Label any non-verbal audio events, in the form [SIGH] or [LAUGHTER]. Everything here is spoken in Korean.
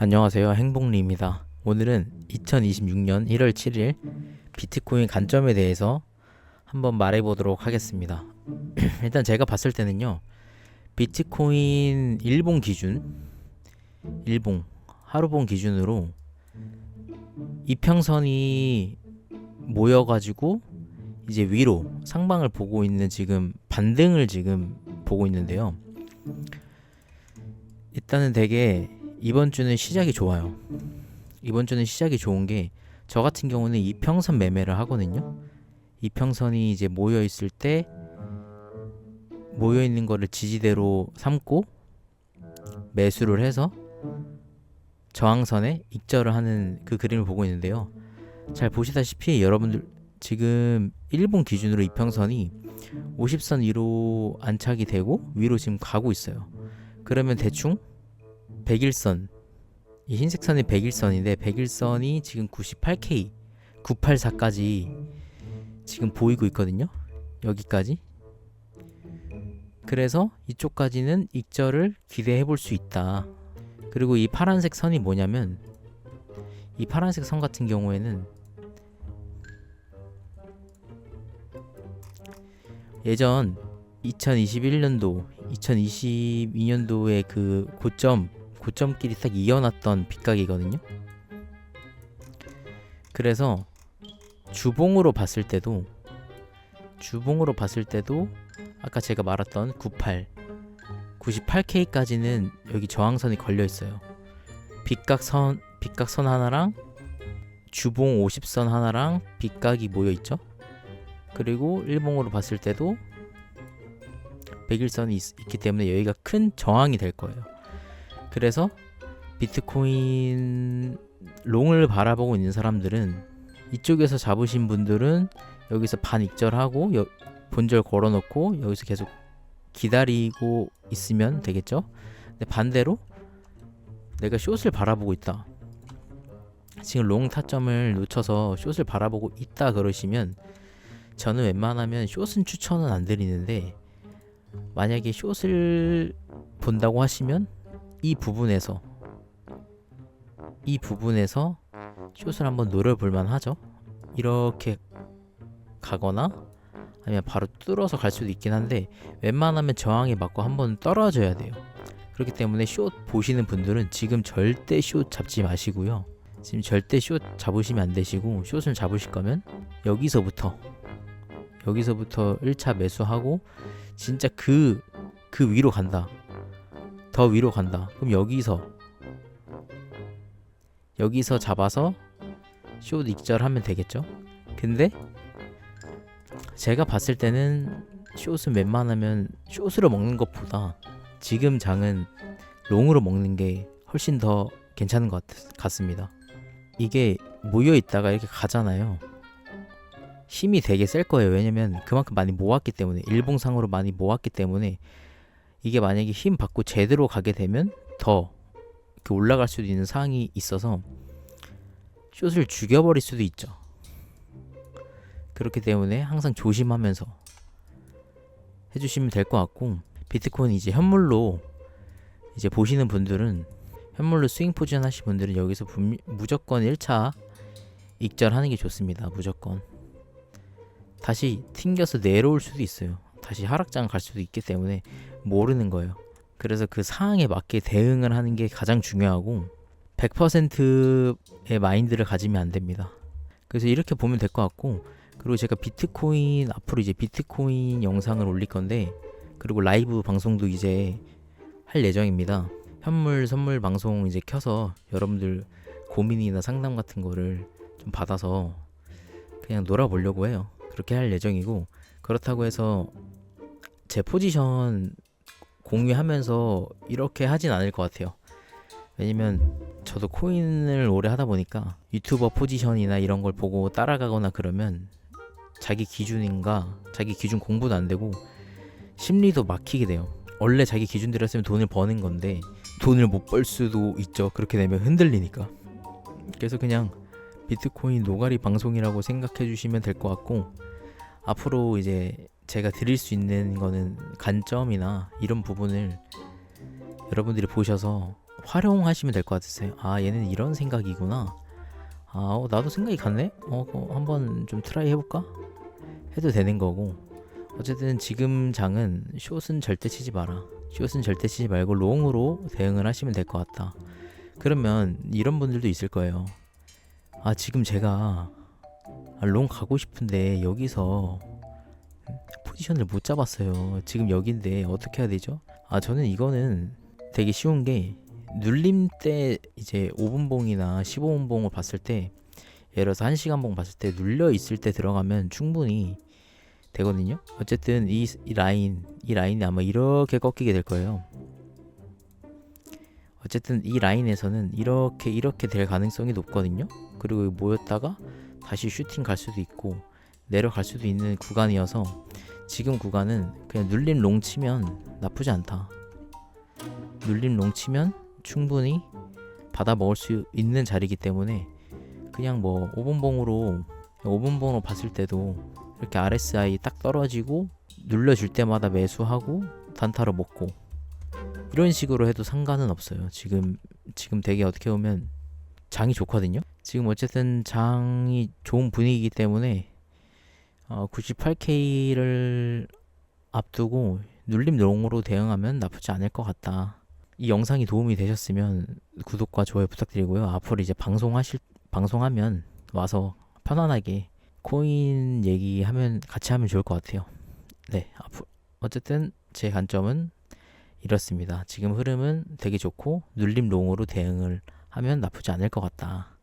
안녕하세요. 행복리입니다. 오늘은 2026년 1월 7일 비트코인 관점에 대해서 한번 말해 보도록 하겠습니다. [CLEARS THROAT] 일단 제가 봤을 때는요. 비트코인 일봉 기준 일봉 하루봉 기준으로 이평선이 모여 가지고 이제 위로 상방을 보고 있는 지금 반등을 지금 보고 있는데요. 일단은 되게 이번 주는 시작이 좋아요. 이번 주는 시작이 좋은 게 저 같은 경우는 이평선 매매를 하거든요. 이평선이 이제 모여 있을 때 모여 있는 거를 지지대로 삼고 매수를 해서 저항선에 익절을 하는 그 그림을 보고 있는데요. 잘 보시다시피 여러분들 지금 일본 기준으로 이평선이 50선 위로 안착이 되고 위로 지금 가고 있어요. 그러면 대충 101선 이 흰색 선이 101선인데 101선이 지금 98K 984까지 지금 보이고 있거든요. 여기까지. 그래서 이쪽까지는 익절을 기대해 볼 수 있다. 그리고 이 파란색 선이 뭐냐면 이 파란색 선 같은 경우에는 예전 2021년도, 2022년도의 그 고점 고점끼리 딱 이어놨던 빗각이거든요. 그래서 주봉으로 봤을 때도 주봉으로 봤을 때도 아까 제가 말했던 98 98K까지는 여기 저항선이 걸려 있어요. 빗각선 빗각선 하나랑 주봉 50선 하나랑 빗각이 모여 있죠. 그리고 일봉으로 봤을 때도 101선이 있, 있기 때문에 여기가 큰 저항이 될 거예요. 그래서 비트코인 롱을 바라보고 있는 사람들은 이쪽에서 잡으신 분들은 여기서 반 익절하고 여, 본절 걸어놓고 여기서 계속 기다리고 있으면 되겠죠. 근데 반대로 내가 숏을 바라보고 있다. 지금 롱 타점을 놓쳐서 숏을 바라보고 있다 그러시면 저는 웬만하면 숏은 추천은 안 드리는데 만약에 숏을 본다고 하시면 이 부분에서 이 부분에서 숏을 한번 노려볼 만하죠. 이렇게 가거나 아니면 바로 뚫어서 갈 수도 있긴 한데 웬만하면 저항에 맞고 한번 떨어져야 돼요. 그렇기 때문에 숏 보시는 분들은 지금 절대 숏 잡지 마시고요. 지금 절대 숏 잡으시면 안 되시고 숏을 잡으실 거면 여기서부터 여기서부터 1차 매수하고 진짜 그그 위로 간다. 더 위로 간다. 그럼 여기서 여기서 잡아서 숏 익절하면 되겠죠. 근데 제가 봤을 때는 숏은 웬만하면 숏으로 먹는 것보다 지금 장은 롱으로 먹는 게 훨씬 더 괜찮은 것 같, 같습니다. 이게 모여 있다가 이렇게 가잖아요. 힘이 되게 셀 거예요. 왜냐면 그만큼 많이 모았기 때문에 일봉상으로 많이 모았기 때문에 이게 만약에 힘 받고 제대로 가게 되면 더 이렇게 올라갈 수도 있는 상황이 있어서 숏을 죽여버릴 수도 있죠. 그렇기 때문에 항상 조심하면서 해주시면 될 것 같고 비트코인 이제 현물로 이제 보시는 분들은 현물로 스윙 포지션 하신 분들은 여기서 분, 무조건 1차 익절하는 게 좋습니다. 무조건 다시 튕겨서 내려올 수도 있어요. 다시 하락장 갈 수도 있기 때문에 모르는 거예요. 그래서 그 상황에 맞게 대응을 하는 게 가장 중요하고 100%의 마인드를 가지면 안 됩니다. 그래서 이렇게 보면 될 것 같고 그리고 제가 비트코인 앞으로 이제 비트코인 영상을 올릴 건데 그리고 라이브 방송도 이제 할 예정입니다. 현물 선물 방송 이제 켜서 여러분들 고민이나 상담 같은 거를 좀 받아서 그냥 놀아보려고 해요. 그렇게 할 예정이고 그렇다고 해서 제 포지션 공유하면서 이렇게 하진 않을 것 같아요. 왜냐면 저도 코인을 오래 하다 보니까 유튜버 포지션이나 이런 걸 보고 따라가거나 그러면 자기 기준인가 자기 기준 공부도 안 되고 심리도 막히게 돼요. 원래 자기 기준대로 했으면 돈을 버는 건데 돈을 못 벌 수도 있죠. 그렇게 되면 흔들리니까. 그래서 그냥 비트코인 노가리 방송이라고 생각해 주시면 될 것 같고 앞으로 이제 제가 드릴 수 있는 거는 관점이나 이런 부분을 여러분들이 보셔서 활용하시면 될 것 같으세요. 아 얘는 이런 생각이구나. 아 어, 나도 생각이 같네. 어 어, 한번 좀 트라이 해볼까? 해도 되는 거고. 어쨌든 지금 장은 숏은 절대 치지 마라. 숏은 절대 치지 말고 롱으로 대응을 하시면 될 것 같다. 그러면 이런 분들도 있을 거예요. 아 지금 제가 아, 롱 가고 싶은데 여기서 포지션을 못 잡았어요. 지금 여긴데 어떻게 해야 되죠? 아 저는 이거는 되게 쉬운 게 눌림 때 이제 5분봉이나 15분봉을 봤을 때 예를 들어서 1시간 봉 봤을 때 눌려 있을 때 들어가면 충분히 되거든요. 어쨌든 이, 이 라인 이 라인이 아마 이렇게 꺾이게 될 거예요. 어쨌든 이 라인에서는 이렇게 이렇게 될 가능성이 높거든요. 그리고 모였다가 다시 슈팅 갈 수도 있고 내려갈 수도 있는 구간이어서 지금 구간은 그냥 눌림 롱 치면 나쁘지 않다. 눌림 롱 치면 충분히 받아 먹을 수 있는 자리이기 때문에 그냥 뭐 5분봉으로 5분봉으로 봤을 때도 이렇게 RSI 딱 떨어지고 눌러줄 때마다 매수하고 단타로 먹고 이런 식으로 해도 상관은 없어요. 지금 지금 되게 어떻게 보면 장이 좋거든요. 지금 어쨌든 장이 좋은 분위기이기 때문에 어, 98K를 앞두고 눌림 롱으로 대응하면 나쁘지 않을 것 같다. 이 영상이 도움이 되셨으면 구독과 좋아요 부탁드리고요. 앞으로 이제 방송하실 방송하면 와서 편안하게 코인 얘기하면 같이 하면 좋을 것 같아요. 네, 앞으로 어쨌든 제 관점은 이렇습니다. 지금 흐름은 되게 좋고 눌림 롱으로 대응을 하면 나쁘지 않을 것 같다.